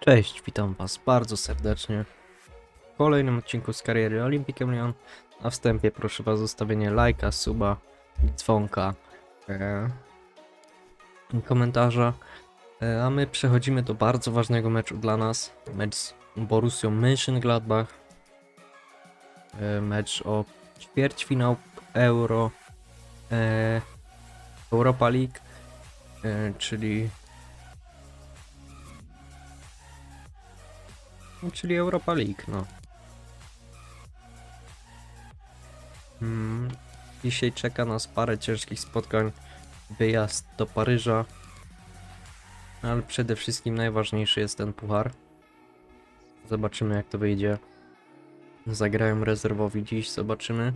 Cześć, witam Was bardzo serdecznie w kolejnym odcinku z kariery Olympikiem Lyon. Na wstępie proszę Was o zostawienie lajka, suba, dzwonka e, komentarza. E, a my przechodzimy do bardzo ważnego meczu dla nas. Mecz z Borussią Mönchengladbach. E, mecz o ćwierćfinał Euro e, Europa League, e, czyli No, Czyli Europa League, no. Mm, dzisiaj czeka nas parę ciężkich spotkań. Wyjazd do Paryża. Ale przede wszystkim najważniejszy jest ten puchar. Zobaczymy jak to wyjdzie. Zagrałem rezerwowi dziś, zobaczymy.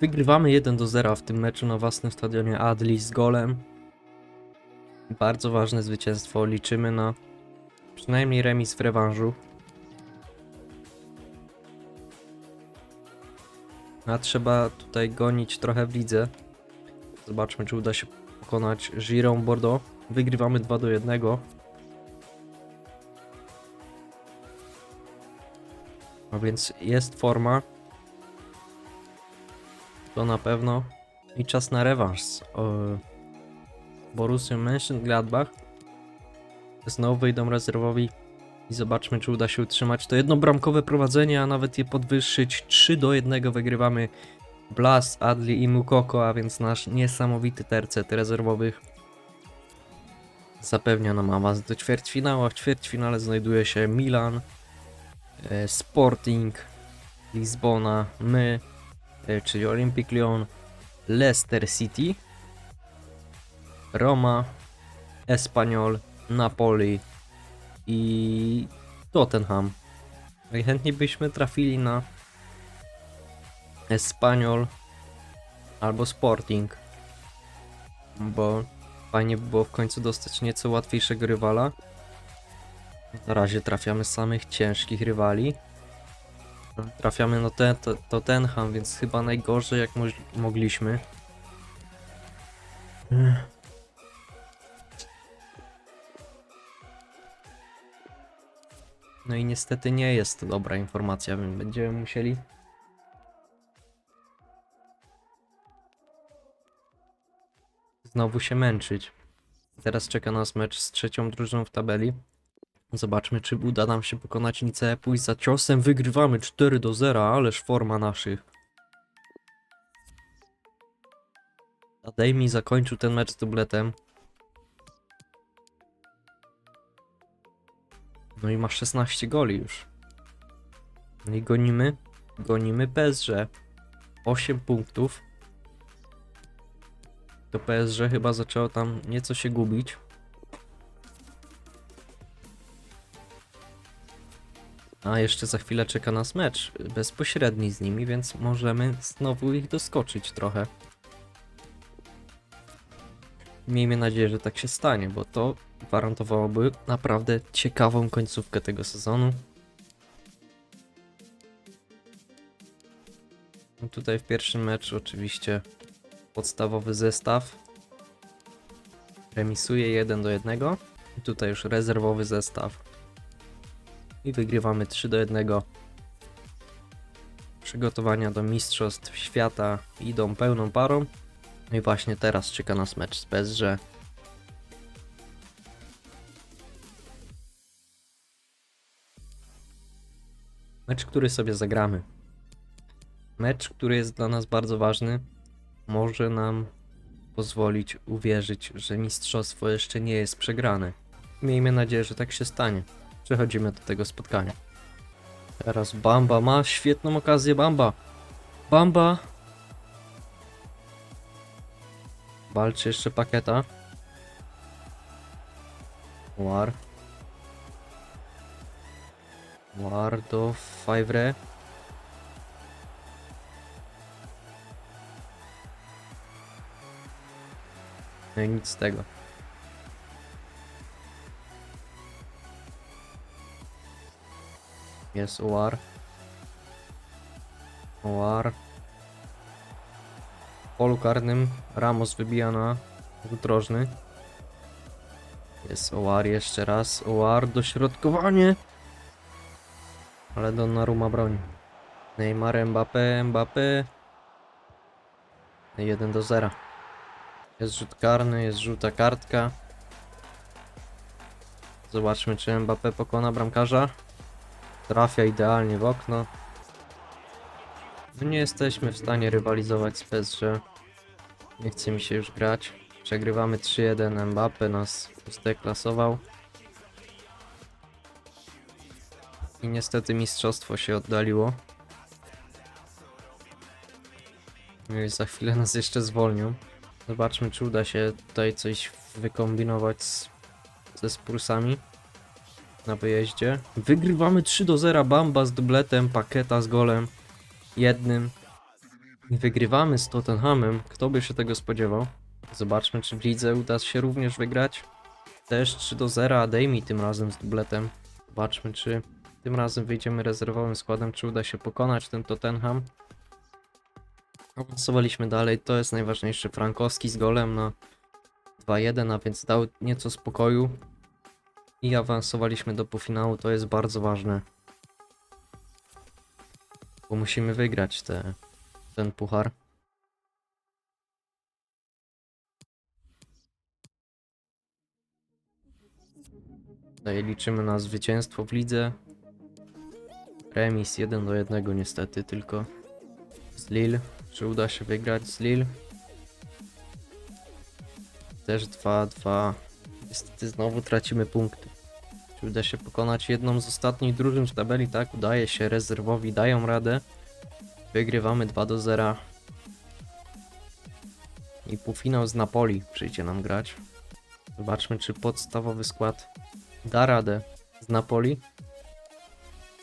Wygrywamy 1 do 0 w tym meczu na własnym stadionie Adli z golem. Bardzo ważne zwycięstwo, liczymy na Przynajmniej remis w rewanżu. A trzeba tutaj gonić trochę w lidze. Zobaczmy, czy uda się pokonać Giron Bordeaux. Wygrywamy 2 do 1. A więc jest forma. To na pewno. I czas na rewanż z o, Borussią Mönchengladbach. Znowu wyjdą rezerwowi i zobaczmy, czy uda się utrzymać to jednobramkowe prowadzenie, a nawet je podwyższyć. 3 do 1 wygrywamy Blas, Adli i Mukoko, a więc nasz niesamowity tercet rezerwowych zapewnia nam awans do ćwierćfinału, a w ćwierćfinale znajduje się Milan, e, Sporting, Lizbona, my, e, czyli Olympic Lyon, Leicester City, Roma, Espanyol, Napoli i Tottenham. Najchętniej byśmy trafili na Espanyol albo Sporting, bo fajnie by było w końcu dostać nieco łatwiejszego rywala. Na razie trafiamy samych ciężkich rywali. Trafiamy na ten, to, Tottenham, więc chyba najgorzej jak mogliśmy. No i niestety nie jest to dobra informacja, więc będziemy musieli. Znowu się męczyć. Teraz czeka nas mecz z trzecią drużyną w tabeli. Zobaczmy, czy uda nam się pokonać Nicea, pójść za ciosem. Wygrywamy 4 do 0, ależ forma naszych. Adejmi zakończył ten mecz z dubletem. No i ma 16 goli już. No i gonimy. Gonimy PSG. 8 punktów. To PSG chyba zaczęło tam nieco się gubić. A jeszcze za chwilę czeka nas mecz bezpośredni z nimi, więc możemy znowu ich doskoczyć trochę. Miejmy nadzieję, że tak się stanie, bo to gwarantowałoby naprawdę ciekawą końcówkę tego sezonu. No tutaj w pierwszym meczu oczywiście podstawowy zestaw. Remisuje 1 do 1. I tutaj już rezerwowy zestaw. I wygrywamy 3 do 1. Przygotowania do Mistrzostw Świata idą pełną parą. I właśnie teraz czeka nas mecz z PSG. Mecz, który sobie zagramy. Mecz, który jest dla nas bardzo ważny, może nam pozwolić uwierzyć, że mistrzostwo jeszcze nie jest przegrane. Miejmy nadzieję, że tak się stanie. Przechodzimy do tego spotkania. Teraz Bamba ma świetną okazję. Bamba! Bamba! Walczy jeszcze pakieta. War. War do Fiverr. No i nic z tego. Jest War. War. Polu karnym Ramos wybija na rzut rożny. Jest Oar jeszcze raz. Oar, dośrodkowanie. Ale Donnarumma broni. Neymar, Mbappé, Mbappé. 1 do 0. Jest rzut karny, jest żółta kartka. Zobaczmy, czy Mbappé pokona bramkarza. Trafia idealnie w okno. No nie jesteśmy w stanie rywalizować z PSG. Nie chce mi się już grać. Przegrywamy 3-1. Mbappé nas zdeklasował. I niestety mistrzostwo się oddaliło. No i za chwilę nas jeszcze zwolnią. Zobaczmy, czy uda się tutaj coś wykombinować z, ze Spursami na wyjeździe. Wygrywamy 3 do 0. Bamba z dubletem, Paketa z golem. Jednym. Wygrywamy z Tottenhamem. Kto by się tego spodziewał? Zobaczmy, czy w lidze uda się również wygrać. Też 3 do 0, a Dejmi tym razem z dubletem. Zobaczmy, czy tym razem wyjdziemy rezerwowym składem, czy uda się pokonać ten Tottenham. Awansowaliśmy dalej, to jest najważniejsze. Frankowski z golem na 2-1, a więc dał nieco spokoju. I awansowaliśmy do półfinału, to jest bardzo ważne. Bo musimy wygrać te, ten puchar. Tutaj liczymy na zwycięstwo w lidze. Remis 1 do 1 niestety tylko. Z Lille. Czy uda się wygrać z Lille? Też 2-2. Niestety znowu tracimy punkty. Czy uda się pokonać jedną z ostatnich drużyn w tabeli? Tak, udaje się. Rezerwowi dają radę. Wygrywamy 2 do 0. I półfinał z Napoli przyjdzie nam grać. Zobaczmy, czy podstawowy skład da radę z Napoli.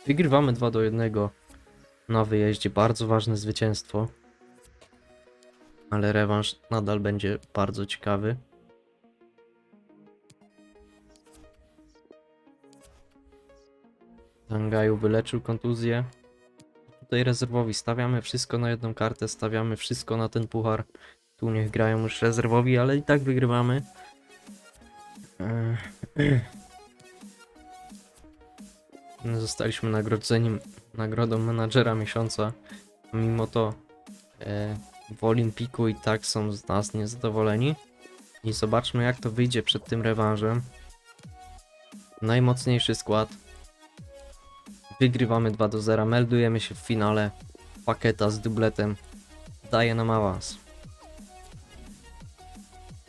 Wygrywamy 2 do 1 na wyjeździe. Bardzo ważne zwycięstwo. Ale rewanż nadal będzie bardzo ciekawy. Zangaju wyleczył kontuzję. Tutaj rezerwowi stawiamy wszystko na jedną kartę, stawiamy wszystko na ten puchar. Tu niech grają już rezerwowi, ale i tak wygrywamy. Zostaliśmy nagrodzeni nagrodą menadżera miesiąca. Mimo to e, w Olimpiku i tak są z nas niezadowoleni. I zobaczmy jak to wyjdzie przed tym rewanżem. Najmocniejszy skład. Wygrywamy 2 do 0. Meldujemy się w finale. Paketa z dubletem daje nam awans.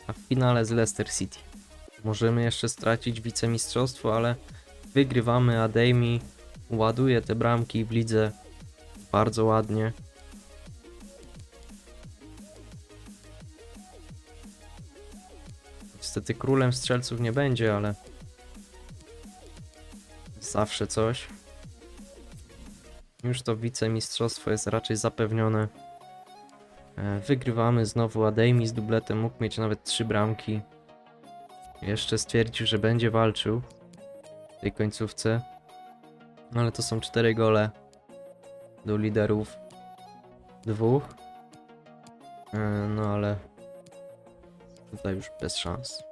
A w finale z Leicester City. Możemy jeszcze stracić wicemistrzostwo, ale wygrywamy, a Demi ładuje te bramki w lidze bardzo ładnie. Niestety królem strzelców nie będzie, ale zawsze coś. Już to wicemistrzostwo jest raczej zapewnione. E, Wygrywamy znowu, a Demi z dubletem mógł mieć nawet trzy bramki. Jeszcze stwierdził, że będzie walczył w tej końcówce. No ale to są cztery gole do liderów dwóch. E, No ale tutaj już bez szans.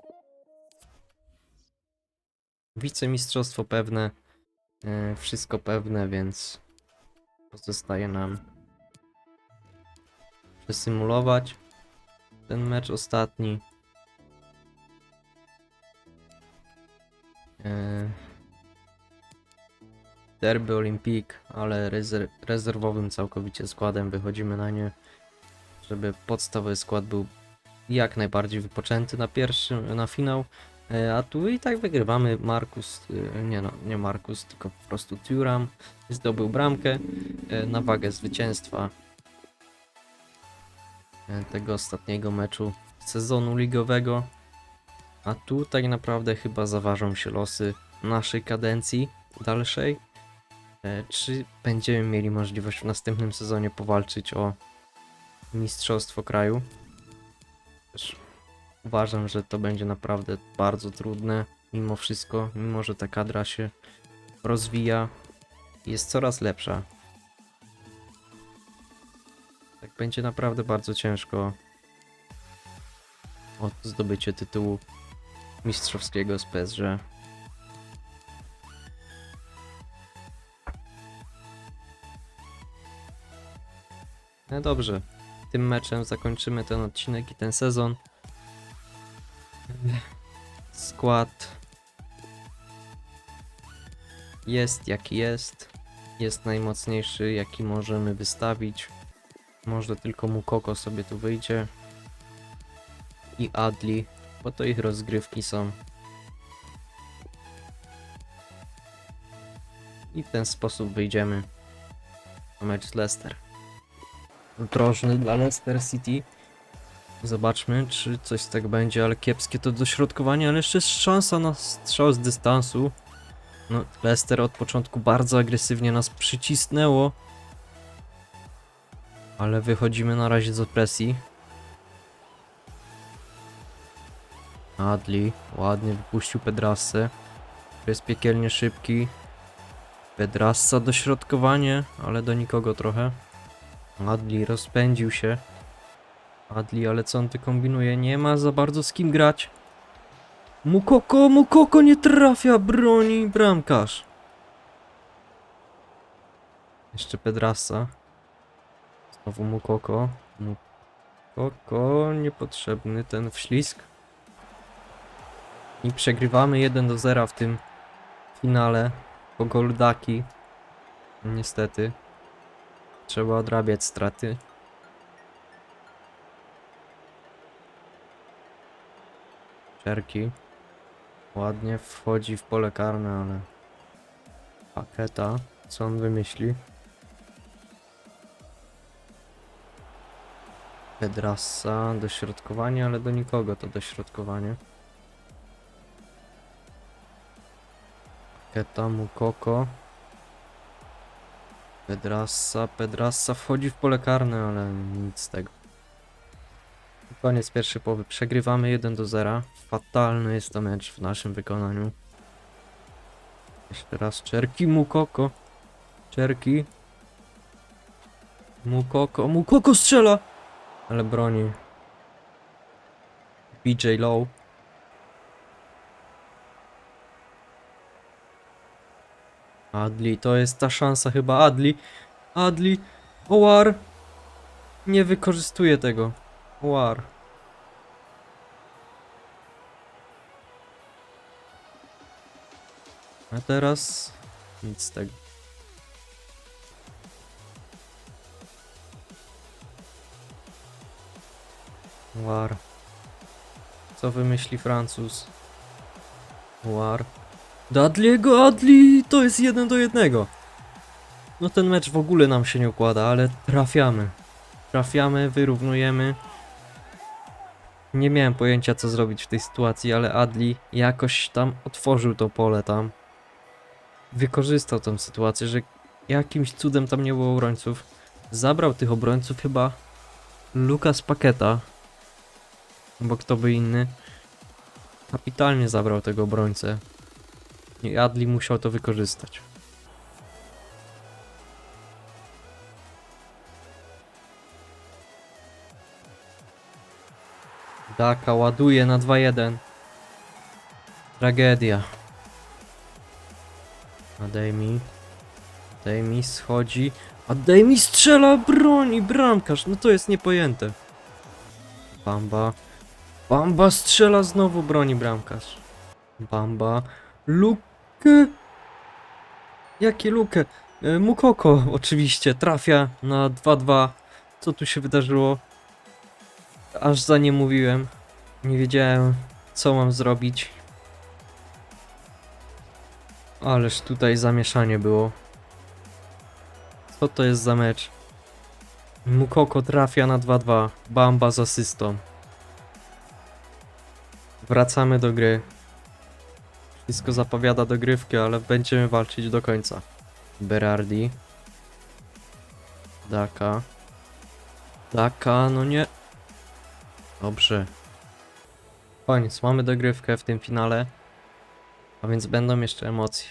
Wicemistrzostwo pewne, e, wszystko pewne, więc pozostaje nam przesymulować ten mecz ostatni. E, Derby Olimpik, ale rezer rezerwowym całkowicie składem wychodzimy na nie, żeby podstawowy skład był jak najbardziej wypoczęty na pierwszy, na finał. E, A tu i tak wygrywamy. Markus, e, nie no, nie Markus, tylko po prostu Thuram zdobył bramkę e, na wagę zwycięstwa tego ostatniego meczu sezonu ligowego. A tu tak naprawdę chyba zaważą się losy naszej kadencji dalszej. Czy będziemy mieli możliwość w następnym sezonie powalczyć o mistrzostwo kraju? Uważam, że to będzie naprawdę bardzo trudne mimo wszystko, mimo że ta kadra się rozwija, jest coraz lepsza. Tak będzie naprawdę bardzo ciężko o zdobycie tytułu mistrzowskiego z PSG. No dobrze, tym meczem zakończymy ten odcinek i ten sezon. Skład jest jaki jest. Jest najmocniejszy jaki możemy wystawić. Może tylko Mukoko sobie tu wyjdzie. I Adli, bo to ich rozgrywki są. I w ten sposób wyjdziemy na mecz z Leicester. Drożny dla Leicester City. Zobaczmy, czy coś z tego będzie, ale kiepskie to dośrodkowanie, ale jeszcze jest szansa na strzał z dystansu. No, Leicester od początku bardzo agresywnie nas przycisnęło. Ale wychodzimy na razie z opresji. Adli ładnie wypuścił Pedrassę. Jest piekielnie szybki. Pedrassa dośrodkowanie, ale do nikogo trochę. Adli rozpędził się. Adli, ale co on ty kombinuje? Nie ma za bardzo z kim grać. Mukoko, Mukoko nie trafia, broni bramkarz. Jeszcze Pedrassa. Znowu Mukoko. Mukoko, niepotrzebny ten wślizg. I przegrywamy 1 do 0 w tym finale. Po Goldaki. Niestety. Trzeba odrabiać straty. Czerki. Ładnie wchodzi w pole karne, ale... Paketa. Co on wymyśli? Pedrassa, dośrodkowanie, ale do nikogo to dośrodkowanie. Paketa, Mukoko. Pedrassa, Pedrassa wchodzi w pole karne, ale nic z tego. Koniec pierwszej połowy. Przegrywamy 1 do 0. Fatalny jest to mecz w naszym wykonaniu. Jeszcze raz Czerki, Mukoko. Czerki. Mukoko, Mukoko strzela! Ale broni. BJ Low. Adli, to jest ta szansa chyba. Adli. Adli. Owar. Nie wykorzystuje tego. Owar. A teraz nic z tego. War. Co wymyśli Francuz? War. Dadliego Adli to jest jeden do jednego. No ten mecz w ogóle nam się nie układa, ale trafiamy. Trafiamy, wyrównujemy. Nie miałem pojęcia co zrobić w tej sytuacji, ale Adli jakoś tam otworzył to pole tam. Wykorzystał tą sytuację, że jakimś cudem tam nie było obrońców. Zabrał tych obrońców chyba Lukas Paketa. Bo kto by inny. Kapitalnie zabrał tego obrońcę. I Adli musiał to wykorzystać. Daka ładuje na 2-1. Tragedia. Ademi. Ademi schodzi. Ademi strzela broni bramkarz. No to jest niepojęte. Bamba. Bamba strzela znowu broni bramkarz. Bamba. Lukę. Jakie lukę? E, Mukoko oczywiście trafia na 2-2. Co tu się wydarzyło? Aż za nie mówiłem. Nie wiedziałem, co mam zrobić. Ależ tutaj zamieszanie było. Co to jest za mecz? Mukoko trafia na 2-2. Bamba z asystą. Wracamy do gry. Wszystko zapowiada dogrywki, ale będziemy walczyć do końca. Berardi. Daka. Daka, no nie. Dobrze. Koniec, mamy dogrywkę w tym finale. A więc będą jeszcze emocje.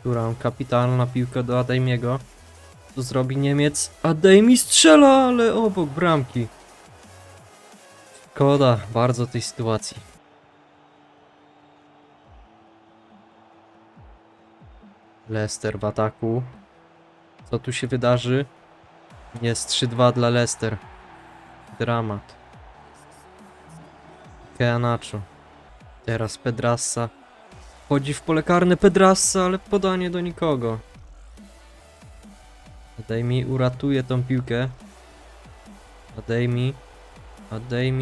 Która kapitalna piłka do Adejmiego. Co zrobi Niemiec? Adejmi strzela, ale obok bramki. Szkoda bardzo tej sytuacji. Leicester w ataku. Co tu się wydarzy? Jest 3-2 dla Leicester. Dramat. Keanacho. Teraz Pedrassa. Chodzi w pole karne Pedrassa, ale podanie do nikogo. Daj mi uratuje tą piłkę. A daj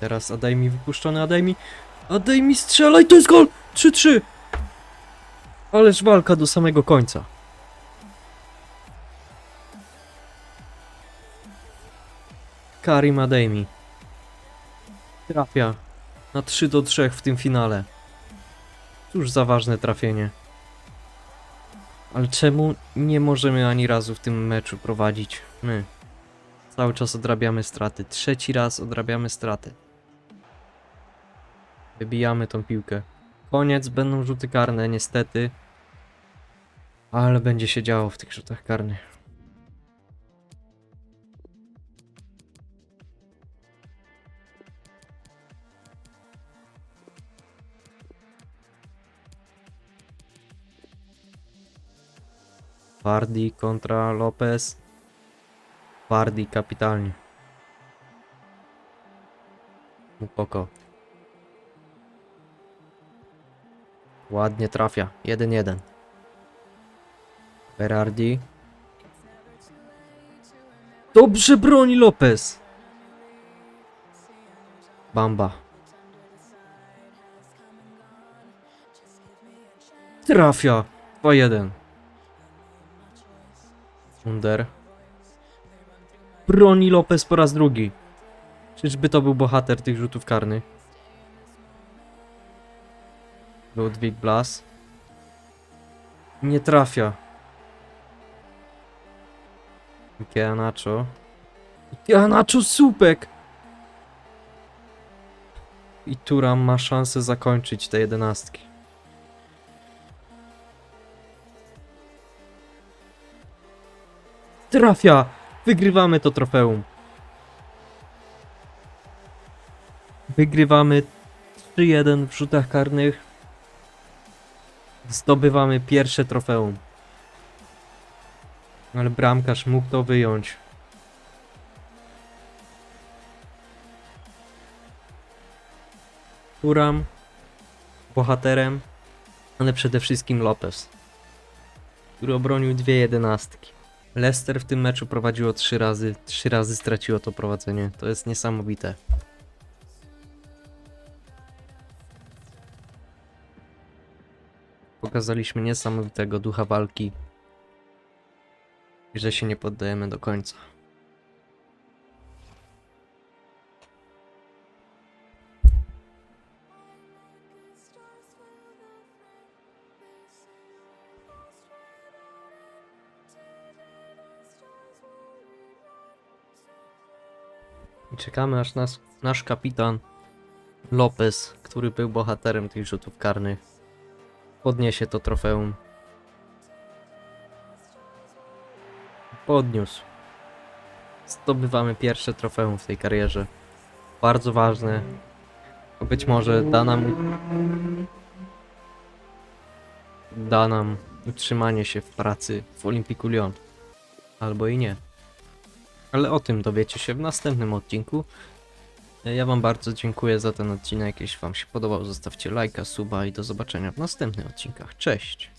Teraz Adaj mi wypuszczony, Adaj mi. Adaj mi strzelaj, to jest gol! 3-3! Ależ walka do samego końca. Karim Adeymi. Trafia na 3 do 3 w tym finale. Cóż za ważne trafienie. Ale czemu nie możemy ani razu w tym meczu prowadzić? My. Cały czas odrabiamy straty. Trzeci raz odrabiamy straty. Wybijamy tą piłkę. Koniec, będą rzuty karne, niestety. Ale będzie się działo w tych rzutach karnych. Wardi kontra Lopez. Wardi kapitalnie. Upoko. Ładnie trafia. 1-1. Berardi. Dobrze broni Lopez. Bamba. Trafia. 2-1. Under. Broni Lopez po raz drugi. Czyżby to był bohater tych rzutów karnych? Ludwik Blas. Nie trafia. Keanacho. Keanacho słupek! I Turam ma szansę zakończyć te jedenastki. Trafia! Wygrywamy to trofeum. Wygrywamy 3-1 w rzutach karnych. Zdobywamy pierwsze trofeum. Ale bramkarz mógł to wyjąć. Turam, bohaterem, ale przede wszystkim Lopez, który obronił dwie jedenastki. Leicester w tym meczu prowadziło trzy razy, trzy razy straciło to prowadzenie. To jest niesamowite. Pokazaliśmy niesamowitego ducha walki i że się nie poddajemy do końca. I czekamy aż nas, nasz kapitan Lopez, który był bohaterem tych rzutów karnych, podniesie to trofeum. Podniósł. Zdobywamy pierwsze trofeum w tej karierze. Bardzo ważne. Być może da nam. Da nam utrzymanie się w pracy w Olimpiku Lyon. Albo i nie. Ale o tym dowiecie się w następnym odcinku. Ja Wam bardzo dziękuję za ten odcinek. Jeśli Wam się podobał, zostawcie lajka, suba i do zobaczenia w następnych odcinkach. Cześć!